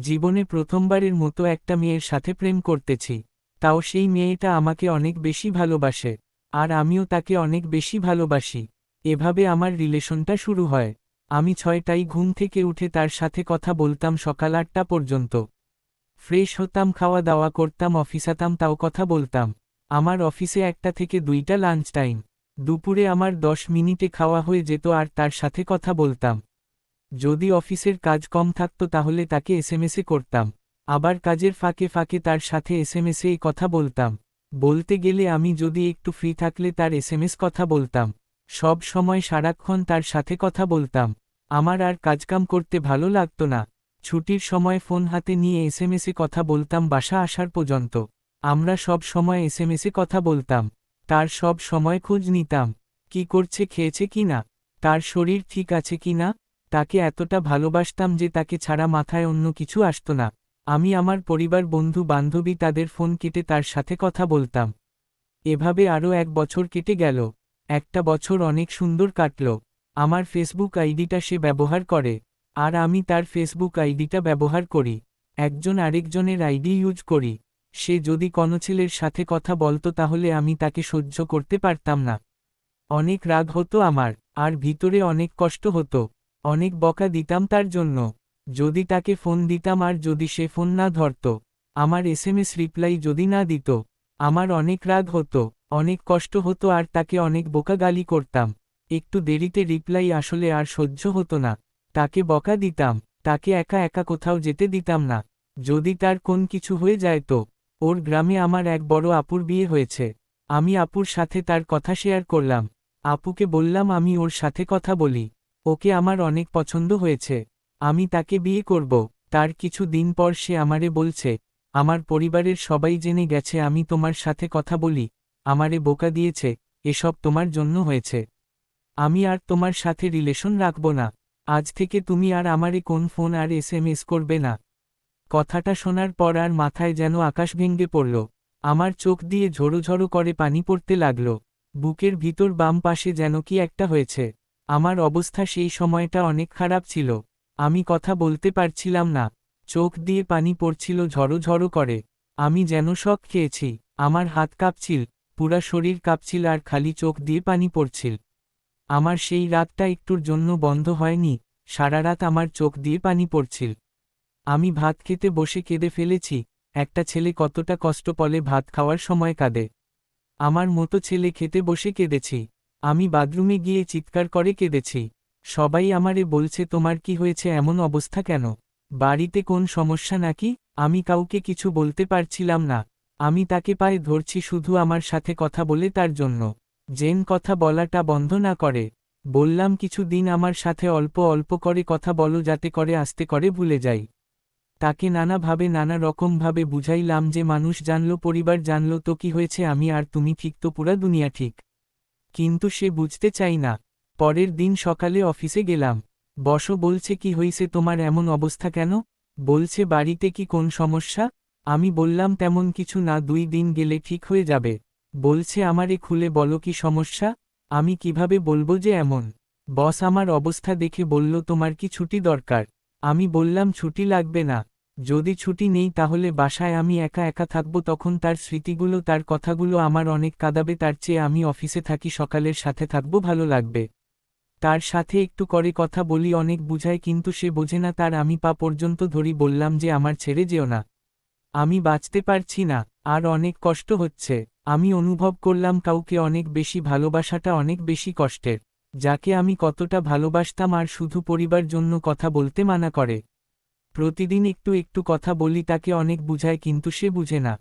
জীবনে প্রথমবারের মতো একটা মেয়ের সাথে প্রেম করতেছি, তাও সেই মেয়েটা আমাকে অনেক বেশি ভালোবাসে, আর আমিও তাকে অনেক বেশি ভালোবাসি। এভাবে আমার রিলেশনটা শুরু হয়। আমি ছয়টাই ঘুম থেকে উঠে তার সাথে কথা বলতাম সকাল আটটা পর্যন্ত। ফ্রেশ হতাম, খাওয়া দাওয়া করতাম অফিসাতাম তাও কথা বলতাম। আমার অফিসে একটা থেকে দুইটা লাঞ্চ টাইম। দুপুরে আমার দশ মিনিটে খাওয়া হয়ে যেত আর তার সাথে কথা বলতাম। যদি অফিসের কাজ কম থাকত তাহলে তাকে এসএমএসে করতাম। আবার কাজের ফাঁকে ফাঁকে তার সাথে এসএমএসে এই কথা বলতাম। বলতে গেলে আমি যদি একটু ফ্রি থাকলে তার এসএমএস কথা বলতাম। সব সময় সারাক্ষণ তার সাথে কথা বলতাম। আমার আর কাজকাম করতে ভালো লাগত না। ছুটির সময় ফোন হাতে নিয়ে এসএমএসে কথা বলতাম বাসা আসার পর্যন্ত। আমরা সব সময় এসএমএসে কথা বলতাম। তার সব সময় খোঁজ নিতাম। কি করছে, খেয়েছে কি না তার শরীর ঠিক আছে কি না তাকে এতটা ভালোবাসতাম যে তাকে ছাড়া মাথায় অন্য কিছু আসতো না। আমি আমার পরিবার, বন্ধু, বান্ধবী তাদের ফোন কেটে তার সাথে কথা বলতাম। এভাবে আরও এক বছর কেটে গেল। একটা বছর অনেক সুন্দর কাটল। আমার ফেসবুক আইডিটা সে ব্যবহার করে, আর আমি তার ফেসবুক আইডিটা ব্যবহার করি। একজন আরেকজনের আইডি ইউজ করি। সে যদি কোনো ছেলের সাথে কথা বলতো তাহলে আমি তাকে সহ্য করতে পারতাম না। অনেক রাগ হতো আমার, আর ভিতরে অনেক কষ্ট হতো। অনেক বকা দিতাম তার জন্য। যদি তাকে ফোন দিতাম আর যদি সে ফোন না ধরত, আমার এসএমএস রিপ্লাই যদি না দিত, আমার অনেক রাগ হতো, অনেক কষ্ট হতো আর তাকে অনেক বোকা গালি করতাম। একটু দেরিতে রিপ্লাই আসলে আর সহ্য হতো না। তাকে বকা দিতাম, তাকে একা একা কোথাও যেতে দিতাম না। যদি তার কোন কিছু হয়ে যায় তো, ওর গ্রামে আমার এক বড় আপুর বিয়ে হয়েছে। আমি আপুর সাথে তার কথা শেয়ার করলাম। আপুকে বললাম, আমি ওর সাথে কথা বলি। ওকে আমার অনেক পছন্দ হয়েছে, আমি তাকে বিয়ে করব, তার কিছু দিন পর সে আমারে বলছে, আমার পরিবারের সবাই জেনে গেছে আমি তোমার সাথে কথা বলি, আমারে বোকা দিয়েছে, এসব তোমার জন্য হয়েছে। আমি আর তোমার সাথে রিলেশন রাখব না, আজ থেকে তুমি আর আমারে কোন ফোন আর এস এম এস করবে না কথাটা শোনার পর আর মাথায় যেন আকাশ ভেঙ্গে পড়ল, আমার চোখ দিয়ে ঝড়ো ঝড়ো করে পানি পড়তে লাগল, বুকের ভিতর বাম পাশে যেন কি একটা হয়েছে। আমার অবস্থা সেই সময়টা অনেক খারাপ ছিল। আমি কথা বলতে পারছিলাম না। চোখ দিয়ে পানি পড়ছিল ঝড়ো ঝড়ো করে। আমি যেন শখ খেয়েছি। আমার হাত কাঁপছিল, পুরা শরীর কাঁপছিল আর খালি চোখ দিয়ে পানি পড়ছিল। আমার সেই রাতটা একটুর জন্য বন্ধ হয়নি। সারা রাত আমার চোখ দিয়ে পানি পড়ছিল। আমি ভাত খেতে বসে কেঁদে ফেলেছি। একটা ছেলে কতটা কষ্ট পলে ভাত খাওয়ার সময় কাঁদে। আমার মতো ছেলে খেতে বসে কেঁদেছি। আমি বাথরুমে গিয়ে চিৎকার করে কেঁদেছি। সবাই আমারে বলছে, তোমার কি হয়েছে? এমন অবস্থা কেন? বাড়িতে কোন সমস্যা নাকি? আমি কাউকে কিছু বলতে পারছিলাম না। আমি তাকে পায়ে ধরছি শুধু আমার সাথে কথা বলে তার জন্য। জেন কথা বলাটা বন্ধ না করে। বললাম কিছু দিন আমার সাথে অল্প অল্প করে কথা বলো, যাতে করে আস্তে করে ভুলে যাই। তাকে নানাভাবে, নানা রকমভাবে বুঝাইলাম যে মানুষ জানল, পরিবার জানল, তো কি হয়েছে? আমি আর তুমি ঠিক তো পুরা দুনিয়া ঠিক। কিন্তু সে বুঝতে চাই না। পরের দিন সকালে অফিসে গেলাম। বস বলছে, কি হইছে তোমার? এমন অবস্থা কেন? বলছে, বাড়িতে কি কোন সমস্যা? আমি বললাম, তেমন কিছু না, দুই দিন গেলে ঠিক হয়ে যাবে। বলছে, আমারে খুলে বলো কি সমস্যা? আমি কীভাবে বলব যে এমন? বস, আমার অবস্থা দেখে বলল তোমার কি ছুটি দরকার? আমি বললাম, ছুটি লাগবে না। যদি ছুটি নেই তাহলে বাসায় আমি একা একা থাকব, তখন তার স্মৃতিগুলো, তার কথাগুলো আমার অনেক কাঁদাবে, তার চেয়ে আমি অফিসে থাকি, সকালের সাথে থাকব, ভালো লাগবে। তার সাথে একটু করে কথা বলি, অনেক বুঝায়, কিন্তু সে বোঝে না, তার আমি পা পর্যন্ত ধরি, বললাম যে আমার ছেড়ে যেও না। আমি বাঁচতে পারছি না, আর অনেক কষ্ট হচ্ছে। আমি অনুভব করলাম কাউকে অনেক বেশি ভালোবাসাটা অনেক বেশি কষ্টের, যাকে আমি কতটা ভালোবাসতাম আর শুধু পরিবার জন্য কথা বলতে মানা করে। প্রতিদিন একটু একটু কথা বলি তাকে অনেক বুঝায় কিন্তু সে বুঝে না।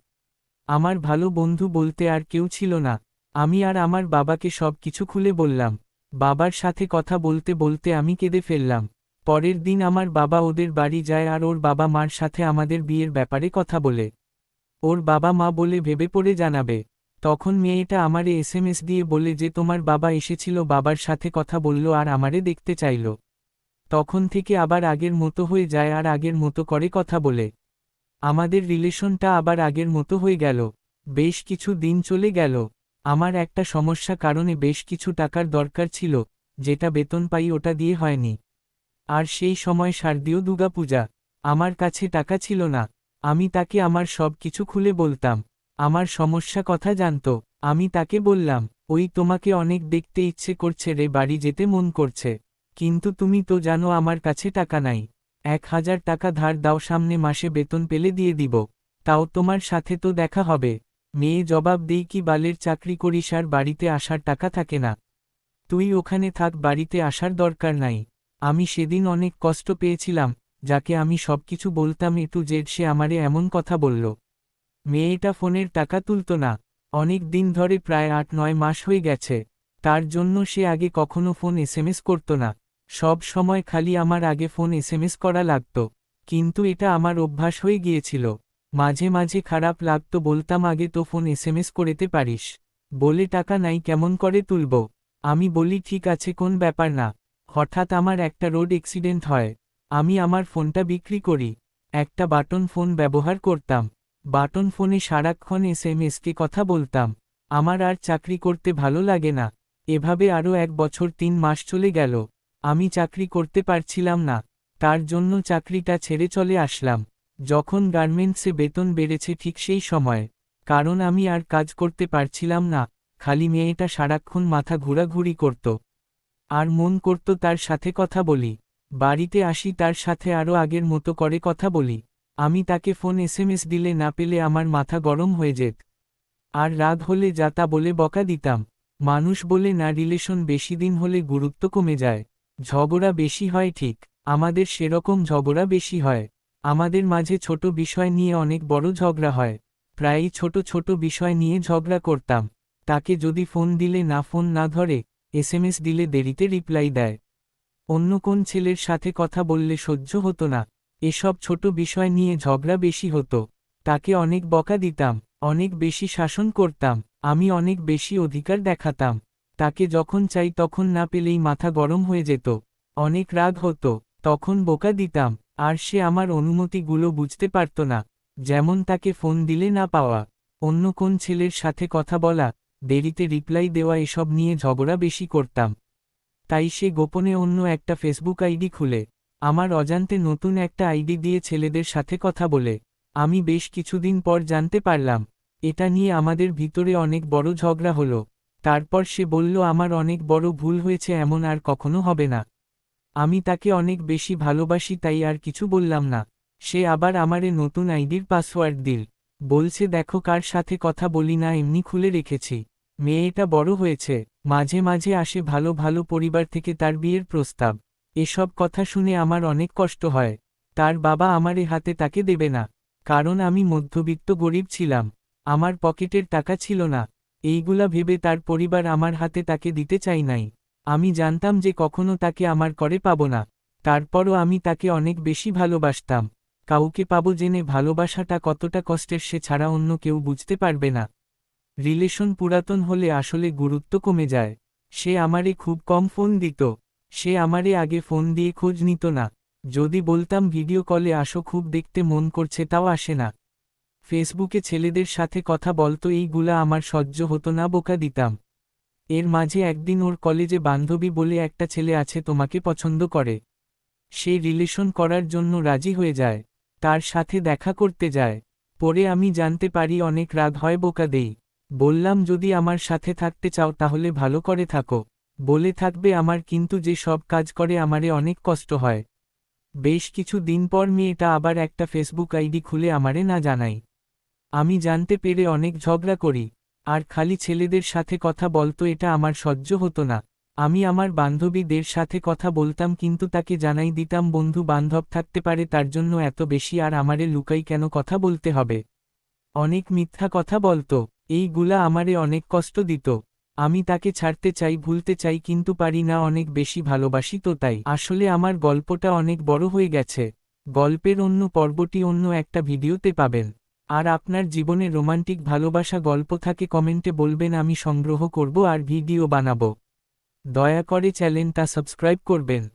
আমার ভালো বন্ধু বলতে আর কেউ ছিল না। আমি আর আমার বাবাকে সব কিছু খুলে বললাম। বাবার সাথে কথা বলতে বলতে আমি কেঁদে ফেললাম। পরের দিন আমার বাবা ওদের বাড়ি যায় আর ওর বাবা মার সাথে আমাদের বিয়ের ব্যাপারে কথা বলে। ওর বাবা মা বলে ভেবে পড়ে জানাবে। তখন মেয়েটা আমারে এসএমএস দিয়ে বলে যে তোমার বাবা এসেছিল, বাবার সাথে কথা বলল আর আমারে দেখতে চাইল। তখন থেকে আবার আগের মতো হয়ে যায় আর আগের মতো করে কথা বলে। আমাদের রিলেশনটা আবার আগের মতো হয়ে গেল। বেশ কিছু দিন চলে গেল। আমার একটা সমস্যা কারণে বেশ কিছু টাকার দরকার ছিল, যেটা বেতন পাই ওটা দিয়ে হয়নি। আর সেই সময় শারদীয় দুর্গাপূজা। আমার কাছে টাকা ছিল না। আমি তাকে আমার সব কিছু খুলে বলতাম। আমার সমস্যা কথা জানত। আমি তাকে বললাম, ওই তোমাকে অনেক দেখতে ইচ্ছে করছে রে, বাড়ি যেতে মন করছে। কিন্তু তুমি তো জানো আমার কাছে টাকা নাই। এক হাজার টাকা ধার দাও, সামনে মাসে বেতন পেলে দিয়ে দিব। তাও তোমার সাথে তো দেখা হবে। মেয়ে জবাব দেই কি বালের চাকরি করিস আর বাড়িতে আসার টাকা থাকে না। তুই ওখানে থাক, বাড়িতে আসার দরকার নাই। আমি সেদিন অনেক কষ্ট পেয়েছিলাম, যাকে আমি সবকিছু বলতাম এ টু জেড সে আমারে এমন কথা বলল। মেয়েটা ফোনের টাকা তুলত না। অনেক দিন ধরে প্রায় আট নয় মাস হয়ে গেছে। তার জন্য সে আগে কখনো ফোন এসএমএস করত না। সব সময় খালি আমার আগে ফোন এসএমএস করা লাগত। কিন্তু এটা আমার অভ্যাস হয়ে গিয়েছিল। মাঝে মাঝে খারাপ লাগত বলতাম, আগে তো ফোন এসএমএস করেতে পারিস। বলে টাকা নাই, কেমন করে তুলব? আমি বলি, ঠিক আছে, কোন ব্যাপার না। হঠাৎ আমার একটা রোড অ্যাক্সিডেন্ট হয়। আমি আমার ফোনটা বিক্রি করি। একটা বাটন ফোন ব্যবহার করতাম। বাটন ফোনে সারাক্ষণ এস এম এসকে কথা বলতাম। আমার আর চাকরি করতে ভালো লাগে না। এভাবে আরও এক বছর, তিন মাস চলে গেল। আমি চাকরি করতে পারছিলাম না, তার জন্য চাকরিটা ছেড়ে চলে আসলাম। যখন গার্মেন্টসে বেতন বেড়েছে ঠিক সেই সময়, কারণ আমি আর কাজ করতে পারছিলাম না, খালি মেয়েটা সারাক্ষণ মাথা ঘোরাঘুরি করত। আর মন করত তার সাথে কথা বলি, বাড়িতে আসি তার সাথে আরও আগের মতো করে কথা বলি, আমি তাকে ফোন এসএমএস দিলে না পেলে আমার মাথা গরম হয়ে যেত। আর রাগ হলে যা তা বলে বকা দিতাম, মানুষ বলে না রিলেশন বেশি দিন হলে গুরুত্ব কমে যায়। ঝগড়া বেশি হয় ঠিক, আমাদের সেরকম ঝগড়া বেশি হয়। আমাদের মাঝে ছোট বিষয় নিয়ে অনেক বড় ঝগড়া হয়। প্রায়ই ছোট ছোট বিষয় নিয়ে ঝগড়া করতাম। তাকে যদি ফোন দিলে না ফোন না ধরে, এসএমএস দিলে দেরিতে রিপ্লাই দেয়। অন্য কোন ছেলের সাথে কথা বললে সহ্য হতো না। এসব ছোট বিষয় নিয়ে ঝগড়া বেশি হতো। তাকে অনেক বকা দিতাম, অনেক বেশি শাসন করতাম, আমি অনেক বেশি অধিকার দেখাতাম। তাকে যখন চাই তখন না পেলেই মাথা গরম হয়ে যেত। অনেক রাগ হতো, তখন বোকা দিতাম, আর সে আমার অনুমতিগুলো বুঝতে পারত না, যেমন তাকে ফোন দিলে না পাওয়া। অন্য কোন ছেলের সাথে কথা বলা, দেরিতে রিপ্লাই দেওয়া এসব নিয়ে ঝগড়া বেশি করতাম। তাই সে গোপনে অন্য একটা ফেসবুক আইডি খুলে, আমার অজান্তে নতুন একটা আইডি দিয়ে ছেলেদের সাথে কথা বলে। আমি বেশ কিছুদিন পর জানতে পারলাম, এটা নিয়ে আমাদের ভিতরে অনেক বড় ঝগড়া হলো। তারপর সে বলল, আমার অনেক বড় ভুল হয়েছে, এমন আর কখনো হবে না। আমি তাকে অনেক বেশি ভালোবাসি, তাই আর কিছু বললাম না। সে আবার আমারে নতুন আইডির পাসওয়ার্ড দিল। বলছে, দেখো, কার সাথে কথা বলি না, এমনি খুলে রেখেছি। মেয়েটা বড় হয়েছে। মাঝে মাঝে আসে ভালো ভালো পরিবার থেকে তার বিয়ের প্রস্তাব। এসব কথা শুনে আমার অনেক কষ্ট হয়। তার বাবা আমারে হাতে তাকে দেবে না। কারণ আমি মধ্যবিত্ত গরিব ছিলাম। আমার পকেটের টাকা ছিল না। এইগুলা ভেবে তার পরিবার আমার হাতে তাকে দিতে চাই নাই। আমি জানতাম যে কখনো তাকে আমার করে পাব না। তারপরও আমি তাকে অনেক বেশি ভালোবাসতাম। কাউকে পাবো জেনে ভালোবাসাটা কতটা কষ্টের সে ছাড়া অন্য কেউ বুঝতে পারবে না। রিলেশন পুরাতন হলে আসলে গুরুত্ব কমে যায়। সে আমারে খুব কম ফোন দিত। সে আমারে আগে ফোন দিয়ে খোঁজ নিত না। যদি বলতাম ভিডিও কলে আসো খুব দেখতে মন করছে তাও আসে না। ফেসবুকে ছেলেদের সাথে কথা বলতো, এইগুলা আমার সহ্য হতো না, বোকা দিতাম। এর মাঝে একদিন ওর কলেজে বান্ধবী বলে একটা ছেলে আছে তোমাকে পছন্দ করে। সে রিলেশন করার জন্য রাজি হয়ে যায়, তার সাথে দেখা করতে যায়। পরে আমি জানতে পারি অনেক রাগ হয়, বোকা দেই। বললাম, যদি আমার সাথে থাকতে চাও তাহলে ভালো করে থাকো। বলে থাকবে আমার, কিন্তু যে সব কাজ করে আমারে অনেক কষ্ট হয়। বেশ কিছু দিন পর মেয়েটা আবার একটা ফেসবুক আইডি খুলে আমারে না জানাই আমি জানতে পেরে অনেক ঝগড়া করি, আর খালি ছেলেদের সাথে কথা বলতো এটা আমার সহ্য হতো না। আমি আমার বান্ধবীদের সাথে কথা বলতাম কিন্তু তাকে জানাই দিতাম, বন্ধু, বান্ধব থাকতে পারে তার জন্য এত বেশি, আর আমারে লুকাই কেন কথা বলতে হবে? অনেক মিথ্যা কথা বলতো, এইগুলা আমারে অনেক কষ্ট দিত। আমি তাকে ছাড়তে চাই, ভুলতে চাই কিন্তু পারি না, অনেক বেশি ভালোবাসি তো তাই। আসলে আমার গল্পটা অনেক বড় হয়ে গেছে। গল্পের অন্য পর্বটি অন্য একটা ভিডিওতে পাবেন। আর আপনার জীবনে রোমান্টিক ভালোবাসা গল্প থাকে কমেন্টে বলবেন, আমি সংগ্রহ করব আর ভিডিও বানাবো। দয়া করে চ্যানেলটা সাবস্ক্রাইব করবেন।